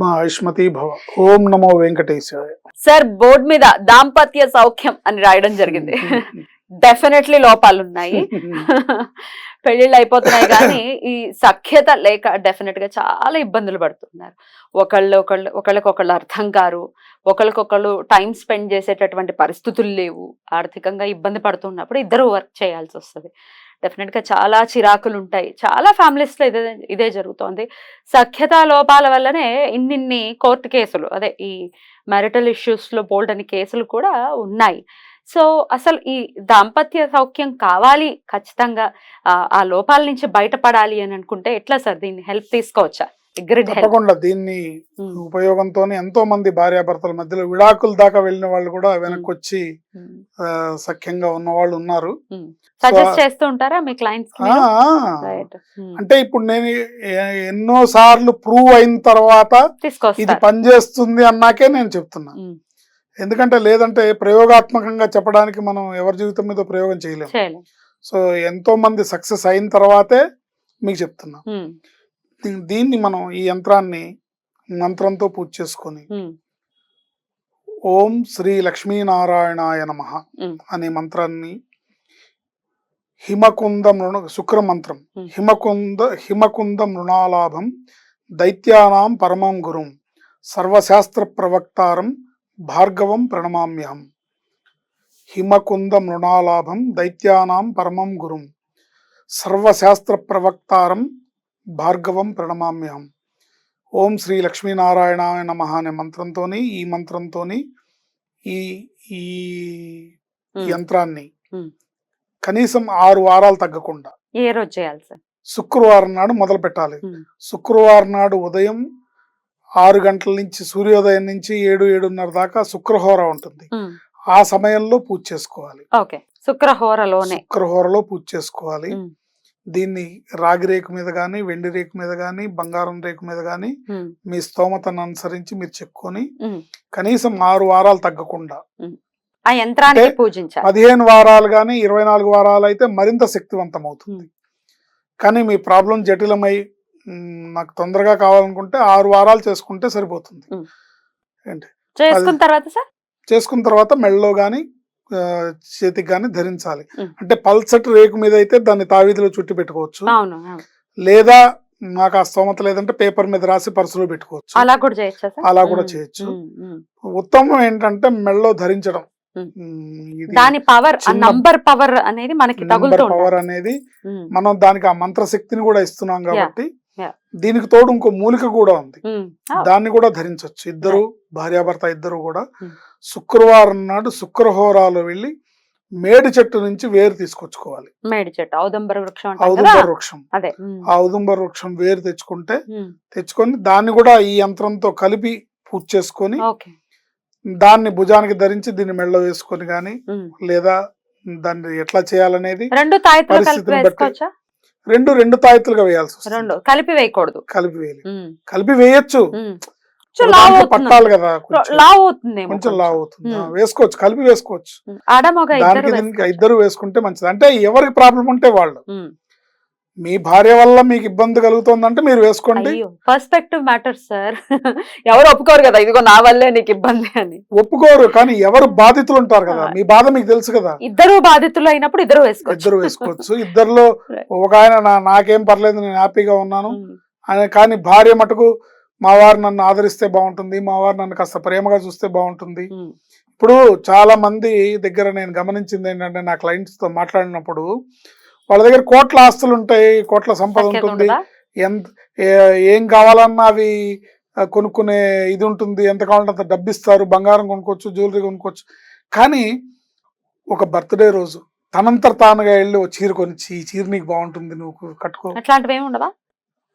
మా ఆయుష్మతి భవ. ఓం నమో వెంకటేశాయ. Sir board మీద దాంపత్య సౌఖ్యం అని రాయడం జరిగింది. డెఫినెట్లీ లోపాలు ఉన్నాయి పెళ్ళిళ్ళు అయిపోతున్నాయి కానీ ఈ సఖ్యత లేక డెఫినెట్గా చాలా ఇబ్బందులు పడుతున్నారు. ఒకళ్ళు ఒకళ్ళు ఒకళ్ళకొకళ్ళు అర్థం కారు ఒకళ్ళకొకళ్ళు టైం స్పెండ్ చేసేటటువంటి పరిస్థితులు లేవు. ఆర్థికంగా ఇబ్బంది పడుతున్నప్పుడు ఇద్దరు వర్క్ చేయాల్సి వస్తుంది. డెఫినెట్గా చాలా చిరాకులు ఉంటాయి చాలా ఫ్యామిలీస్లో ఇదే ఇదే జరుగుతోంది. సఖ్యత లోపాల వల్లనే ఇన్నిన్ని కోర్టు కేసులు అదే ఈ మ్యారిటల్ ఇష్యూస్లో బోల్డ్ అని కేసులు కూడా ఉన్నాయి. సో అసలు ఈ దాంపత్య సౌఖ్యం కావాలి ఖచ్చితంగా ఆ, లోపాల నుంచి బయటపడాలి అని అనుకుంటే ఎట్లా సార్ దీన్ని? హెల్ప్ తీసుకోవచ్చా? తప్పకుండా దీన్ని ఉపయోగంతో ఎంతో మంది భార్యాభర్తల మధ్యలో విడాకుల దాకా వెళ్ళిన వాళ్ళు కూడా వెనక్కి వచ్చి సఖ్యంగా ఉన్న వాళ్ళు ఉన్నారు. అంటే ఇప్పుడు నేను ఎన్నో సార్లు ప్రూవ్ అయిన తర్వాత ఇది పనిచేస్తుంది అన్నాకే నేను చెప్తున్నా. ఎందుకంటే లేదంటే ప్రయోగాత్మకంగా చెప్పడానికి మనం ఎవరి జీవితం మీద ప్రయోగం చేయలేము చేయలేం. సో ఎంతో మంది సక్సెస్ అయిన తర్వాతే మీకు చెప్తున్నా. దీన్ని మనం ఈ యంత్రాన్ని మంత్రంతో పూజ చేసుకొని ఓం శ్రీ లక్ష్మీనారాయణాయ నమ. అనే మంత్రాన్ని హిమకుంద మృణ శుక్ర మంత్రం. హిమకుంద హిమకుంద మృణాలాభం దైత్యానాం పరమం గురుం సర్వశాస్త్ర ప్రవక్తారం భార్గవం ప్రణమామ్యహం హిమకుంద మృణాలాభం దైత్యానాం పరమం గురుం సర్వశాస్త్ర ప్రవక్తారం భార్గవం ప్రణమామ్యహం. ఓం శ్రీ లక్ష్మీనారాయణాయ నమ అనే మంత్రంతోని ఈ మంత్రంతోని ఈ ఈ. యంత్రాన్ని. కనీసం ఆరు వారాలు తగ్గకుండా ఏ రోజు చేయాలి సార్? శుక్రవారం నాడు మొదలు పెట్టాలి. శుక్రవారం నాడు ఉదయం ఆరు గంటల నుంచి సూర్యోదయం నుంచి ఏడు ఏడున్నర దాకా శుక్రహోర ఉంటుంది. ఆ సమయంలో పూజ చేసుకోవాలి. ఓకే. శుక్రహోరలోనే. శుక్రహోరలో పూజ చేసుకోవాలి. దీన్ని రాగి రేకు మీద కానీ వెండి రేకు మీద కానీ బంగారం రేకు మీద కానీ మీ స్తోమతను అనుసరించి మీరు చెప్పుకొని. కనీసం ఆరు వారాలు తగ్గకుండా ఆ యంత్రానికి అంటే పూజించాలి. పదిహేను వారాలు కానీ ఇరవై నాలుగు వారాలు అయితే మరింత శక్తివంతం అవుతుంది కానీ మీ ప్రాబ్లం జటిలమై నాకు తొందరగా కావాలనుకుంటే ఆరు వారాలు చేసుకుంటే సరిపోతుంది. ఏంటి? చేసుకున్న తర్వాత సార్? చేసుకున్న తర్వాత మెడలో కానీ చేతికి కానీ ధరించాలి. అంటే పల్సటి రేకు మీద అయితే దాన్ని తావీధిలో చుట్టి పెట్టుకోవచ్చు. లేదా నాకు ఆ స్తోమత లేదంటే పేపర్ మీద రాసి పర్సులో పెట్టుకోవచ్చు అలా కూడా చేయొచ్చా అలా కూడా చేయొచ్చు. ఉత్తమం ఏంటంటే మెడలో ధరించడం దాని పవర్ నంబర్ పవర్ అనేది మనకి పవర్. అనేది మనం దానికి ఆ మంత్రశక్తిని కూడా ఇస్తున్నాం కాబట్టి. దీనికి తోడు ఇంకో మూలిక కూడా ఉంది. ఉమ్, ఆ, దాన్ని కూడా ధరించవచ్చు. ఇద్దరు భార్యాభర్త ఇద్దరు కూడా Hmm. శుక్రవారం నాడు శుక్రహోరాలో వెళ్ళి మేడి చెట్టు నుంచి వేరు తీసుకొచ్చుకోవాలి. మేడి చెట్టు. ఔదంబర వృక్షం ఔదుంబర వృక్షం. అదే. ఉమ్, ఆ ఔదుంబర వృక్షం వేరు తెచ్చుకుంటే తెచ్చుకొని దాన్ని కూడా ఈ యంత్రంతో కలిపి పూజ చేసుకొని దాన్ని భుజానికి ధరించి దీన్ని మెళ్ళ వేసుకొని కానీ ఉమ్. లేదా దాన్ని ఎట్లా చేయాలనేది రెండు పరిస్థితిని బట్టి రెండు రెండు తాయెత్తులుగా వేయాల్సి రెండు. కలిపి వేయకూడదు. కలిపి వేయాలి. కలిపి వేయచ్చు. అవుతుంది. పట్టాలి కదా. లావు అవుతుందేమో కొంచెం లావు అవుతుంది. వేసుకోవచ్చు. కలిపి వేసుకోవచ్చు. ఇద్దరు దానికి వేసుకుంటే మంచిది. అంటే ఎవరికి ప్రాబ్లం ఉంటే వాళ్ళు. మీ భార్య వల్ల మీకు ఇబ్బంది కలుగుతుందంటే మీరు వేసుకోండి. పర్స్పెక్టివ్ మ్యాటర్స్ సార్ ఎవరు ఒప్పుకోరు కదా ఇదిగో నా వల్లే నీకు ఇబ్బంది అని. ఒప్పుకోరు కానీ ఎవరు బాధితులు ఉంటారు కదా. మీ బాధ మీకు తెలుసు కదా. ఇద్దరు బాధితులు అయినప్పుడు ఇద్దరు వేసుకోవచ్చు. ఇద్దరు వేసుకోవచ్చు. ఇద్దరిలో. ఒక ఆయన నా- నాకేం పర్లేదు నేను హ్యాపీగా ఉన్నాను. ఉమ్, ఆయన కానీ భార్య మటుకు మా వారు నన్ను ఆదరిస్తే బాగుంటుంది మా వారు నన్ను కాస్త ప్రేమగా చూస్తే బాగుంటుంది. ఉమ్, ఇప్పుడు చాలా మంది దగ్గర నేను గమనించింది ఏంటంటే నా clients తో మాట్లాడినప్పుడు వాళ్ళ దగ్గర కోట్ల ఆస్తులు ఉంటాయి కోట్ల సంపద ఉంటుంది? ఎంత ఏ- కావాలన్నా అవి కొనుక్కునే ఇది ఉంటుంది. ఎంత కావాలంటే అంత డబ్బు ఇస్తారు బంగారం కొనుక్కోవచ్చు జ్యువెలరీ కొనుక్కోవచ్చు. కానీ ఒక బర్త్డే రోజు తనంతట తానుగా వెళ్ళి ఒక చీర కొనిచ్చి ఈ చీర నీకు బాగుంటుంది నువ్వు కట్టుకో. అట్లాంటివి ఏమి ఉండవా?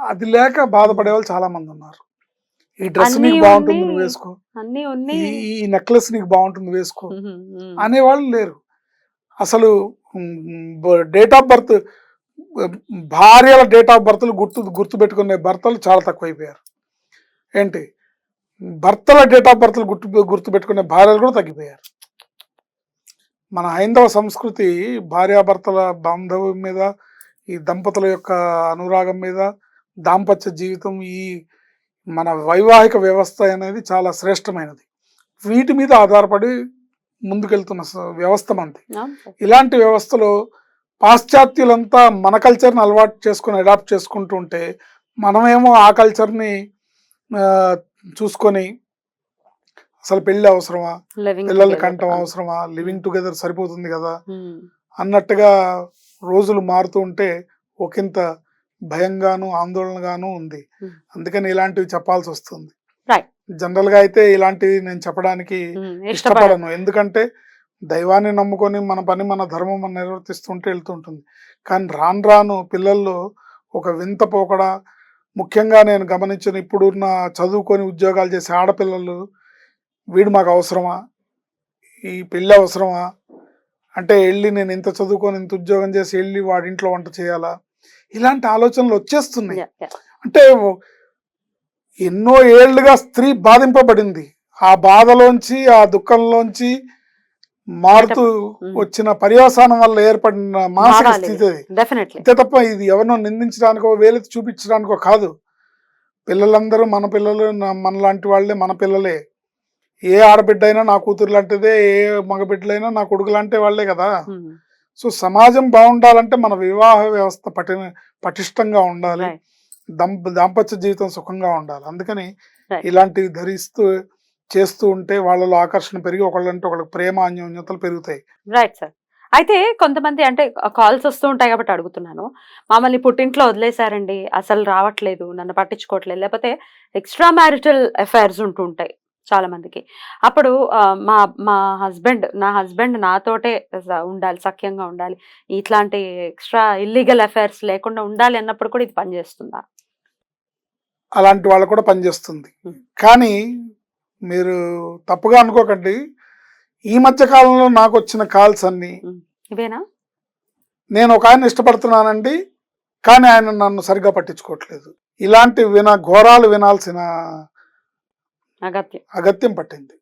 అది లేక బాధపడే వాళ్ళు చాలా మంది ఉన్నారు. ఈ డ్రెస్ నీకు బాగుంటుంది. నువ్వు వేసుకో. అన్ని ఈ నెక్లెస్ నీకు బాగుంటుంది వేసుకో. అనేవాళ్ళు లేరు. అసలు డేట్ ఆఫ్ బర్త్ భార్యల డేట్ ఆఫ్ బర్త్లు గుర్తు గుర్తుపెట్టుకునే భర్తలు చాలా తక్కువైపోయారు. ఏంటి? భర్తల డేట్ ఆఫ్ బర్త్లు గుర్తు గుర్తుపెట్టుకునే భార్యలు కూడా తగ్గిపోయారు. మన హైందవ సంస్కృతి భార్యాభర్తల బాంధవ్యం మీద ఈ దంపతుల యొక్క అనురాగం మీద దాంపత్య జీవితం ఈ మన వైవాహిక వ్యవస్థ అనేది చాలా శ్రేష్టమైనది. వీటి మీద ఆధారపడి ముందుకెళ్తున్న వ్యవస్థ మనది. ఇలాంటి వ్యవస్థలో పాశ్చాత్యులంతా మన కల్చర్ని అలవాటు చేసుకొని అడాప్ట్ చేసుకుంటూ ఉంటే మనమేమో ఆ కల్చర్ని చూసుకొని అసలు పెళ్ళి అవసరమా Living పిల్లలు together. కంటం అవసరమా లివింగ్ టుగెదర్ సరిపోతుంది కదా అన్నట్టుగా రోజులు మారుతూ ఉంటే ఒకంత భయంగాను ఆందోళనగాను ఉంది. అందుకని ఇలాంటివి చెప్పాల్సి వస్తుంది. జనరల్గా అయితే ఇలాంటివి నేను చెప్పడానికి ఇష్టపడను. ఎందుకంటే దైవాన్ని నమ్ముకొని మన పని మన ధర్మం మనం నిర్వర్తిస్తుంటే వెళ్తుంటుంది. కానీ రాను రాను పిల్లల్లో ఒక వింత పోకడ ముఖ్యంగా నేను గమనించిన ఇప్పుడున్న చదువుకొని ఉద్యోగాలు చేసే ఆడపిల్లలు వీడు మాకు అవసరమా? ఈ పెళ్ళి అవసరమా? అంటే వెళ్ళి నేను ఇంత చదువుకొని ఇంత ఉద్యోగం చేసి వెళ్ళి వాడింట్లో వంట చేయాలా? ఇలాంటి ఆలోచనలు వచ్చేస్తున్నాయి. అంటే ఎన్నో ఏళ్ళుగా స్త్రీ బాధింపబడింది. ఆ బాధలోంచి ఆ దుఃఖంలోంచి మారుతూ. వచ్చిన పర్యవసానం వల్ల ఏర్పడిన మానసిక స్థితి అంతే తప్ప ఇది ఎవరినో నిందించడానికో వేలెత్తి చూపించడానికో కాదు. పిల్లలందరూ మన పిల్లలు నా- మనలాంటి వాళ్ళే మన పిల్లలే. ఏ ఆడబిడ్డ అయినా నా కూతురు లాంటిదే ఏ మగబిడ్డలైనా నా కొడుకు లాంటి వాళ్ళే కదా. సో సమాజం బాగుండాలంటే మన వివాహ వ్యవస్థ పటి పటిష్టంగా ఉండాలి. దాంపత్య జీవితం సుఖంగా ఉండాలి. అందుకని. ఇలాంటివి ధరిస్తూ చేస్తూ ఉంటే వాళ్ళలో ఆకర్షణ పెరిగి ఒకళ్ళంటే ఒకళ్ళకి ప్రేమ అన్యోన్యతలు పెరుగుతాయి. రైట్ సార్ అయితే కొంతమంది అంటే కాల్స్ వస్తూ ఉంటాయి కాబట్టి అడుగుతున్నాను. మమ్మల్ని పుట్టింట్లో వదిలేశారండి అసలు రావట్లేదు నన్ను పట్టించుకోవట్లేదు. లేకపోతే ఎక్స్ట్రా మ్యారిటల్ అఫైర్స్ ఉంటూ ఉంటాయి. చాలా మందికి. అప్పుడు మా మా హస్బెండ్ నా హస్బెండ్ నాతోటే ఉండాలి సఖ్యంగా ఉండాలి. ఇట్లాంటి ఎక్స్ట్రా ఇల్లీగల్ అఫైర్స్ లేకుండా ఉండాలి అన్నప్పుడు కూడా ఇది పనిచేస్తుందా? అలాంటి వాళ్ళు కూడా పనిచేస్తుంది. కానీ మీరు తప్పుగా అనుకోకండి. ఈ మధ్య కాలంలో నాకు వచ్చిన కాల్స్ అన్ని ఇవేనా? నేను ఒక ఆయన ఇష్టపడుతున్నానండి కానీ ఆయన నన్ను సరిగ్గా పట్టించుకోవట్లేదు. ఇలాంటి విన ఘోరాలు వినాల్సిన అగత్యం. పట్టింది.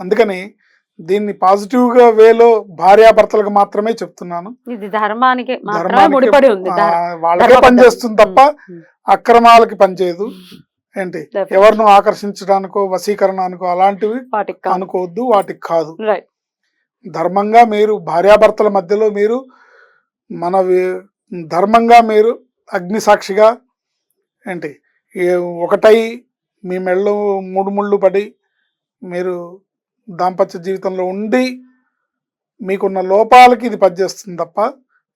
అందుకని దీన్ని పాజిటివ్గా వేలో భార్యాభర్తలకు మాత్రమే చెప్తున్నాను. ఇది ధర్మానికి వాళ్ళకే. పనిచేస్తుంది తప్ప అక్రమాలకి పనిచేయదు ఏంటి. ఎవరినో ఆకర్షించడానికో వశీకరణానికో అలాంటివి. అనుకోవద్దు వాటికి కాదు. ధర్మంగా మీరు భార్యాభర్తల మధ్యలో మీరు మన ధర్మంగా మీరు అగ్ని సాక్షిగా ఏంటి ఒకటై మీ మెళ్ళు మూడు ముళ్ళు పడి మీరు దాంపత్య జీవితంలో ఉండి మీకున్న లోపాలకి ఇది పనిచేస్తుంది తప్ప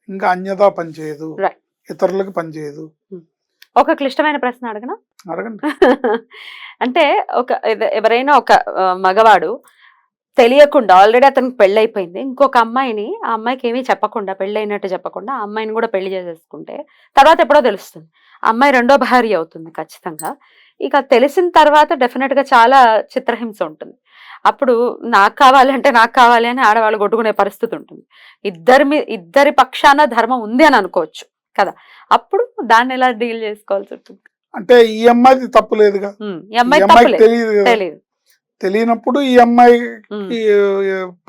ఇంకా అన్యదా పనిచేయదు. ఇతరులకు పనిచేయదు. ఒక క్లిష్టమైన ప్రశ్న అడగనా? అడగండి. అంటే ఒక ఎవ- ఎవరైనా ఒక మగవాడు తెలియకుండా ఆల్రెడీ అతనికి పెళ్ళి అయిపోయింది ఇంకొక అమ్మాయిని ఆ అమ్మాయికి ఏమీ చెప్పకుండా పెళ్ళి అయినట్టు చెప్పకుండా ఆ అమ్మాయిని కూడా పెళ్ళి చేసేసుకుంటే తర్వాత ఎప్పుడో తెలుస్తుంది. అమ్మాయి రెండో భార్య అవుతుంది ఖచ్చితంగా. ఇక తెలిసిన తర్వాత డెఫినెట్గా చాలా చిత్రహింస ఉంటుంది. అప్పుడు నాకు కావాలంటే నాకు కావాలి అని ఆడవాళ్ళు కొట్టుకునే పరిస్థితి ఉంటుంది. ఇద్దరి మీ ఇద్దరి పక్షాన ధర్మం ఉంది అని అనుకోవచ్చు కదా. అప్పుడు దాన్ని ఎలా డీల్ చేసుకోవాల్సి ఉంటుంది అంటే ఈ తప్పు లేదుగా. అమ్మాయి తెలియదు కదా. తెలియదు తెలియనప్పుడు ఈ అమ్మాయి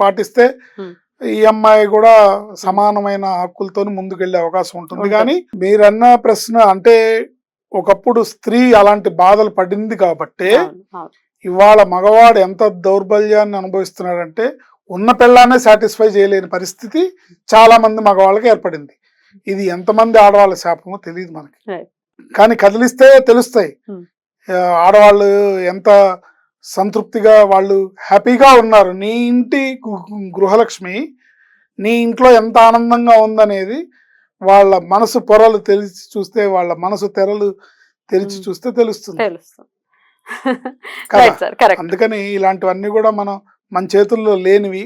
పాటిస్తే. ఈ అమ్మాయి కూడా సమానమైన హక్కులతో ముందుకెళ్ళే అవకాశం ఉంటుంది. కానీ మీరన్న ప్రశ్న అంటే ఒకప్పుడు స్త్రీ అలాంటి బాధలు పడింది కాబట్టి. ఇవాళ మగవాడు ఎంత దౌర్బల్యాన్ని అనుభవిస్తున్నాడంటే ఉన్న పిల్లానే సాటిస్ఫై చేయలేని పరిస్థితి చాలా మంది మగవాళ్ళకి ఏర్పడింది ఇది ఎంతమంది ఆడవాళ్ళ శాపమో తెలియదు మనకి. కానీ కదిలిస్తే తెలుస్తాయి ఆడవాళ్ళు ఎంత సంతృప్తిగా వాళ్ళు హ్యాపీగా ఉన్నారు. నీ ఇంటి గృహలక్ష్మి నీ ఇంట్లో ఎంత ఆనందంగా ఉందనేది వాళ్ళ మనసు పొరలు తెలిసి చూస్తే వాళ్ళ మనసు తెరలు తెరిచి. చూస్తే తెలుస్తుంది. అందుకని ఇలాంటివన్నీ కూడా మనం మన చేతుల్లో లేనివి.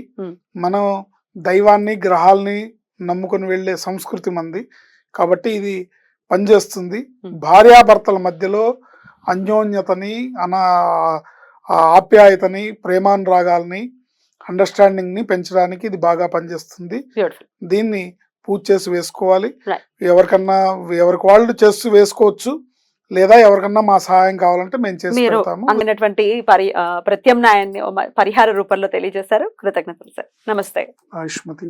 మనం దైవాన్ని గ్రహాల్ని నమ్ముకొని వెళ్ళే సంస్కృతి మంది. కాబట్టి ఇది పనిచేస్తుంది. భార్యాభర్తల మధ్యలో అన్యోన్యతని అనా ఆ ఆప్యాయతని ప్రేమానురాగాల్ని అండర్స్టాండింగ్ని పెంచడానికి ఇది బాగా పనిచేస్తుంది. దీన్ని పూజ చేసి వేసుకోవాలి. ఎవరికన్నా ఎవరికి వాళ్ళు చేసి వేసుకోవచ్చు. లేదా ఎవరికన్నా మా సహాయం కావాలంటే మేము చేసి పెడతాము. అందినటువంటి పరి ప్రత్యామ్నాయాన్ని పరిహార రూపంలో తెలియజేశారు. కృతజ్ఞతలు సార్. నమస్తే. ఆయుష్మతి.